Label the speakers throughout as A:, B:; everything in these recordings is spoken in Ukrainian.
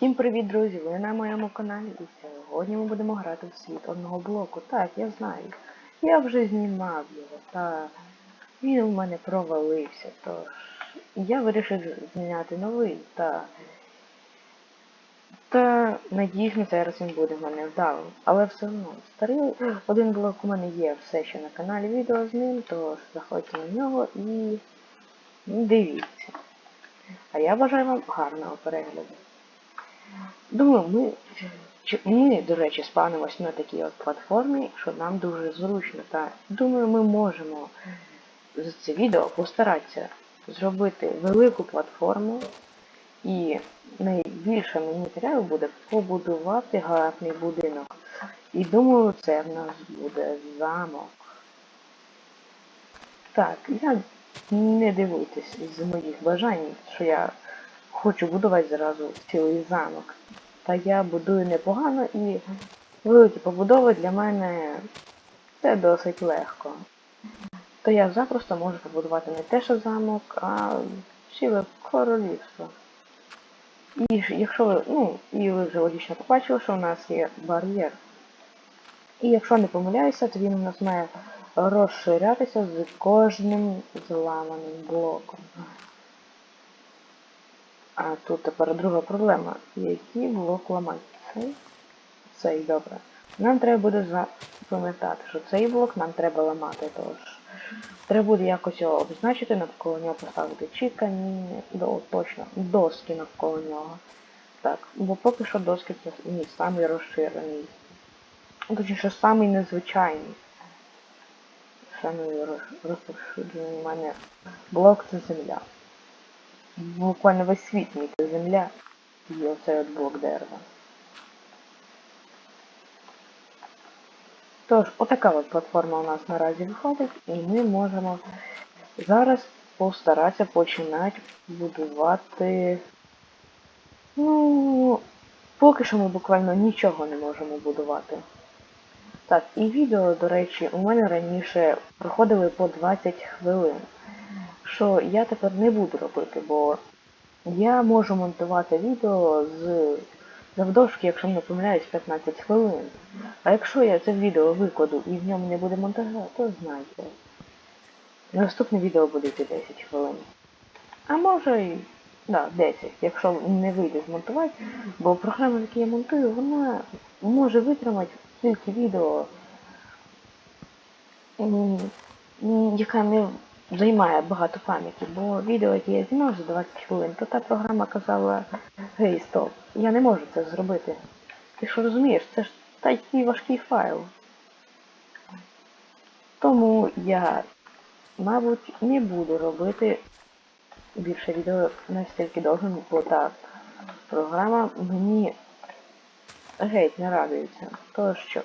A: Всім привіт, друзі! Ви на моєму каналі і сьогодні ми будемо грати в світ одного блоку. Так, я знаю. Я вже знімав його, та він у мене провалився, тож я вирішив зняти новий та. Та надіюсь, на цей він буде в мене вдалим. Але все одно, старий один блок у мене є все ще на каналі відео з ним, тож заходьте на нього і дивіться. А я бажаю вам гарного перегляду. Думаю, ми, ми, до речі, спавнимось на такій от платформі, що нам дуже зручно. Та думаю, ми можемо за це відео постаратися зробити велику платформу. І найбільше мені треба буде побудувати гарний будинок. І думаю, це в нас буде замок. Так, я не дивуйтесь з моїх бажань, що я хочу будувати зразу цілий замок. Та я будую непогано і великі побудови для мене це досить легко. То я запросто можу побудувати не те, що замок, а ціле королівство. І якщо ви, ну, і ви вже логічно побачили, що у нас є бар'єр. І якщо не помиляюся, то він у нас має розширятися з кожним зламаним блоком. А тут тепер друга проблема. Який блок ламати? Цей? Добре. Нам треба буде запам'ятати, що цей блок нам треба ламати, тож. Треба буде якось його обозначити, навколо нього поставити чи до, точно, доски навколо нього. Так, бо поки що доски це ні, самий розширений. Точніше, самий незвичайний. Самий розповсюджений мене блок це земля. Буквально весь світ мій це земля і оцей от блок дерева. Тож, отака от платформа у нас наразі виходить, і ми можемо зараз постаратися починати будувати. Ну, поки що ми буквально нічого не можемо будувати. Так, і відео, до речі, у мене раніше проходили по 20 хвилин. Що я тепер не буду робити, бо я можу монтувати відео з завдовжки, якщо не помиляюсь, 15 хвилин. А якщо я це відео викладу і в ньому не буде монтажа, то знайте. Наступне відео буде йти 10 хвилин. А може і... Да, 10, якщо не вийде змонтувати, бо програма, яку я монтую, вона може витримати тільки відео, яка не займає багато пам'яті, бо відео, яке я знімав за 20 хвилин, то та програма казала, гей, стоп, я не можу це зробити. Ти що розумієш, це ж такий важкий файл. Тому я, мабуть, не буду робити більше відео настільки довгим, бо та програма мені геть не радується. То що,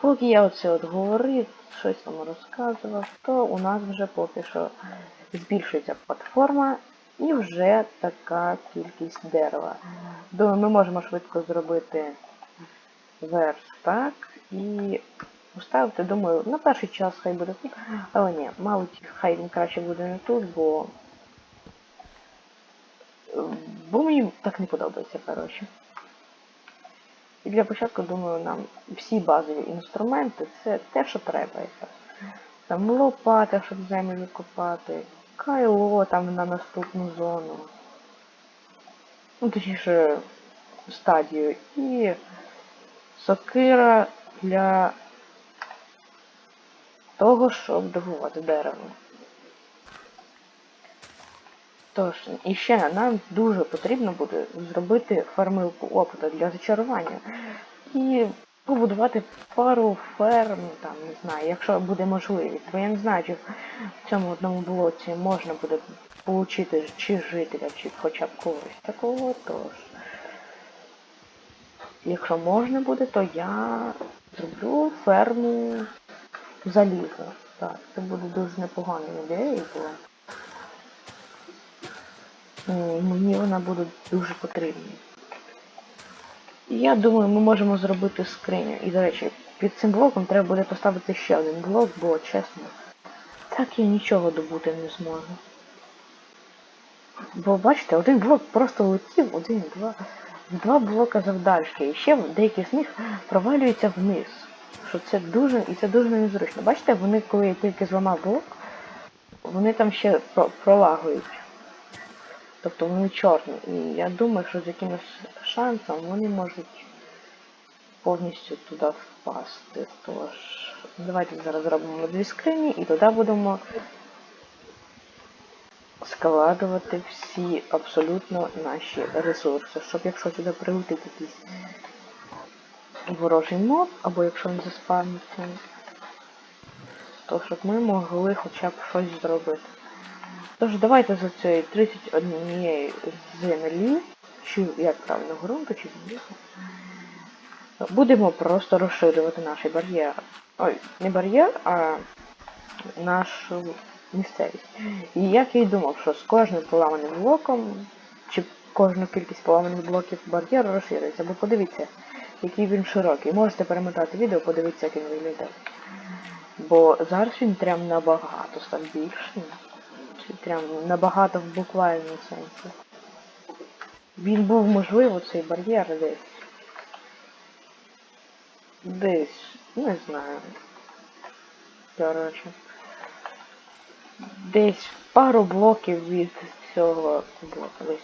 A: поки я оце от говорив, щось вам розказував, то у нас вже поки що збільшується платформа і вже така кількість дерева. Думаю, ми можемо швидко зробити верстак і поставити, думаю, на перший час хай буде тут, але ні, мабуть, хай він краще буде не тут, бо бо мені так не подобається, коротше. І для початку, думаю, нам всі базові інструменти це те, що треба якраз. Там лопата, щоб землю копати, кайло там на наступну зону. Ну, точніше, стадію. І сокира для того, щоб добувати дерево. Тож, і ще нам дуже потрібно буде зробити фармилку опиту для зачарування. І побудувати пару ферм, там, не знаю, якщо буде можливість. Бо я не знаю, чи в цьому одному блоці можна буде отримати чи жителя, чи хоча б когось такого, тож. Якщо можна буде, то я зроблю ферму заліза. Так, це буде дуже непоганою ідеєю була. М, Мені вона буде дуже потрібна. Я думаю, ми можемо зробити скриню. І, до речі, під цим блоком треба буде поставити ще один блок, бо чесно, так я нічого добути не зможу. Бо бачите, один блок просто летів, один, два. два блока завдальшки. І ще деякі з них провалюються вниз. Що це дуже, і це дуже незручно. Бачите, вони, коли я тільки зламав блок, вони там ще про- пролагують. Тобто вони чорні. І я думаю, що з якимось шансом вони можуть повністю туди впасти. Тож, давайте зараз зробимо дві скрині і туди будемо складувати всі абсолютно наші ресурси. Щоб якщо сюди прилетить якийсь ворожий моб, або якщо він заспавниться, то щоб ми могли хоча б щось зробити. Тож давайте за цієї 31 землі, чи як правильно, ґрунту, чи землі, будемо просто розширювати наш бар'єр. Ой, не бар'єр, а нашу місцевість. І як я й думав, що з кожним поламаним блоком, чи кожну кількість поламаних блоків бар'єр розширюється. Бо подивіться, який він широкий. Можете перемотати відео, подивитися, як він виглядає. Бо зараз він прям набагато став більшим. Прям набагато в буквальному сенсі. Він був можливо цей бар'єр десь. Десь, не знаю. Коротше. Десь пару блоків від цього блока. Десь.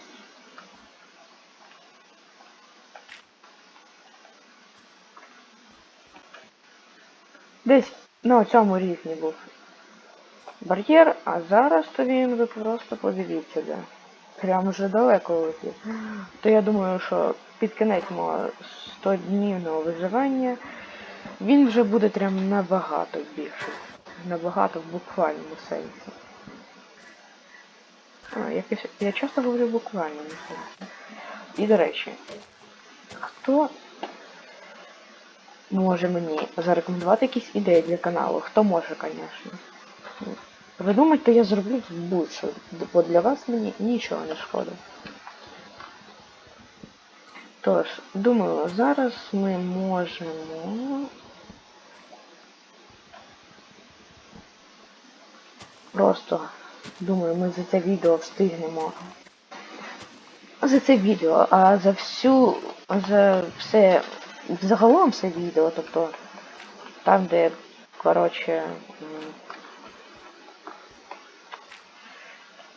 A: Десь на цьому рівні був бар'єр, а зараз то він ви просто подивіться, де. Прям вже далеко летів. То я думаю, що під кінець мого 100 днівного виживання він вже буде прям набагато більший. Набагато в буквальному сенсі. А, якось, я часто говорю в буквальному сенсі. І до речі, хто може мені зарекомендувати якісь ідеї для каналу? Хто може, звісно. Ви думаєте, я зроблю будь-що, бо для вас мені нічого не шкодить. Тож, думаю, зараз ми можемо просто, думаю, ми за це відео встигнемо. За це відео, а за всю, за все, загалом все відео, тобто там, де, коротше,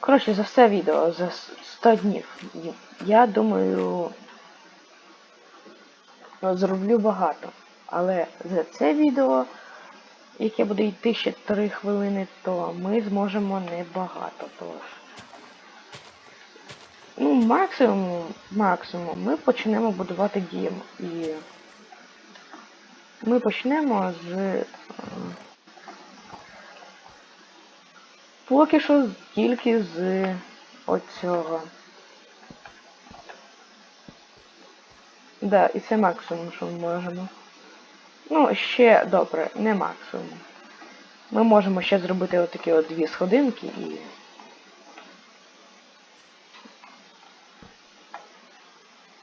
A: Коротше, за все відео, за 100 днів. Я думаю, зроблю багато. Але за це відео, яке буде йти ще 3 хвилини, то ми зможемо небагато. Тож. Ну, максимум, максимум, ми почнемо будувати дім. І ми почнемо з. Поки що тільки з оцього. Да, і це максимум, що ми можемо. Ну, ще добре, не максимум. Ми можемо ще зробити отакі от дві сходинки і.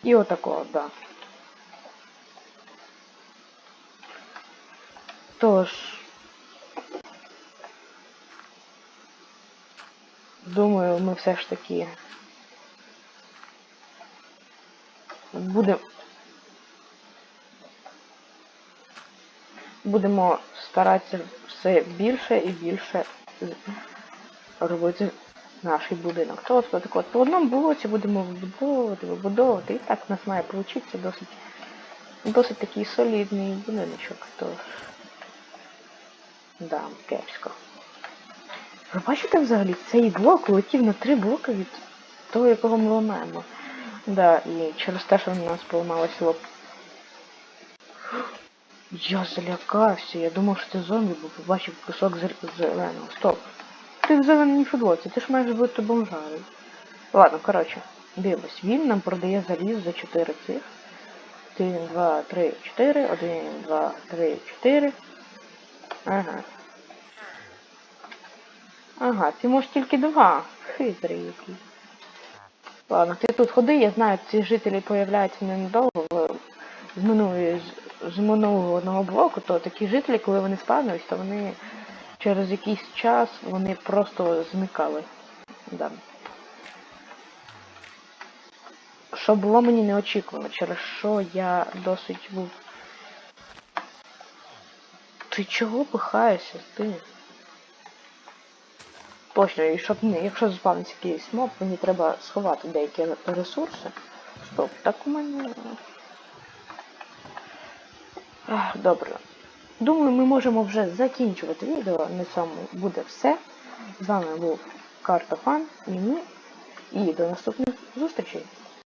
A: І отакого, да. Тож. Думаю, ми все ж таки будемо будемо старатися все більше і більше робити наш будинок. Тобто так от по одному блоці будемо вибудовувати, вибудовувати, і так в нас має вийти досить досить такий солідний будиночок. Тож, да, кепсько. Ви бачите взагалі, цей блок летів на три блоки від того, якого ми ламаємо. Да, і через те, що в нас поламалась лоб. Я залякався, я думав, що це зомбі, бо побачив кусок зеленого. Стоп. Ти в зеленій футболці, ти ж маєш бути бомжарою. Ладно, коротше, дивимось. Він нам продає заліз за 4 цих. 1, 2, 3, 4, 1, 2, 3, 4. Ага. Ага, ти можеш тільки два. Хитрий який. Ладно, ти тут ходи, я знаю, ці жителі появляються ненадовго з минулої з- минулого одного блоку, то такі жителі, коли вони спавнились, то вони через якийсь час вони просто зникали. Да. що було мені неочікувано, через що я досить був. Ти чого пихаєшся, ти? Точно, і щоб якщо заспавниться якийсь моб, мені треба сховати деякі ресурси. Стоп, так у мене. Ах, добре. Думаю, ми можемо вже закінчувати відео. На цьому буде все. З вами був Картофан і ми. І до наступних зустрічей.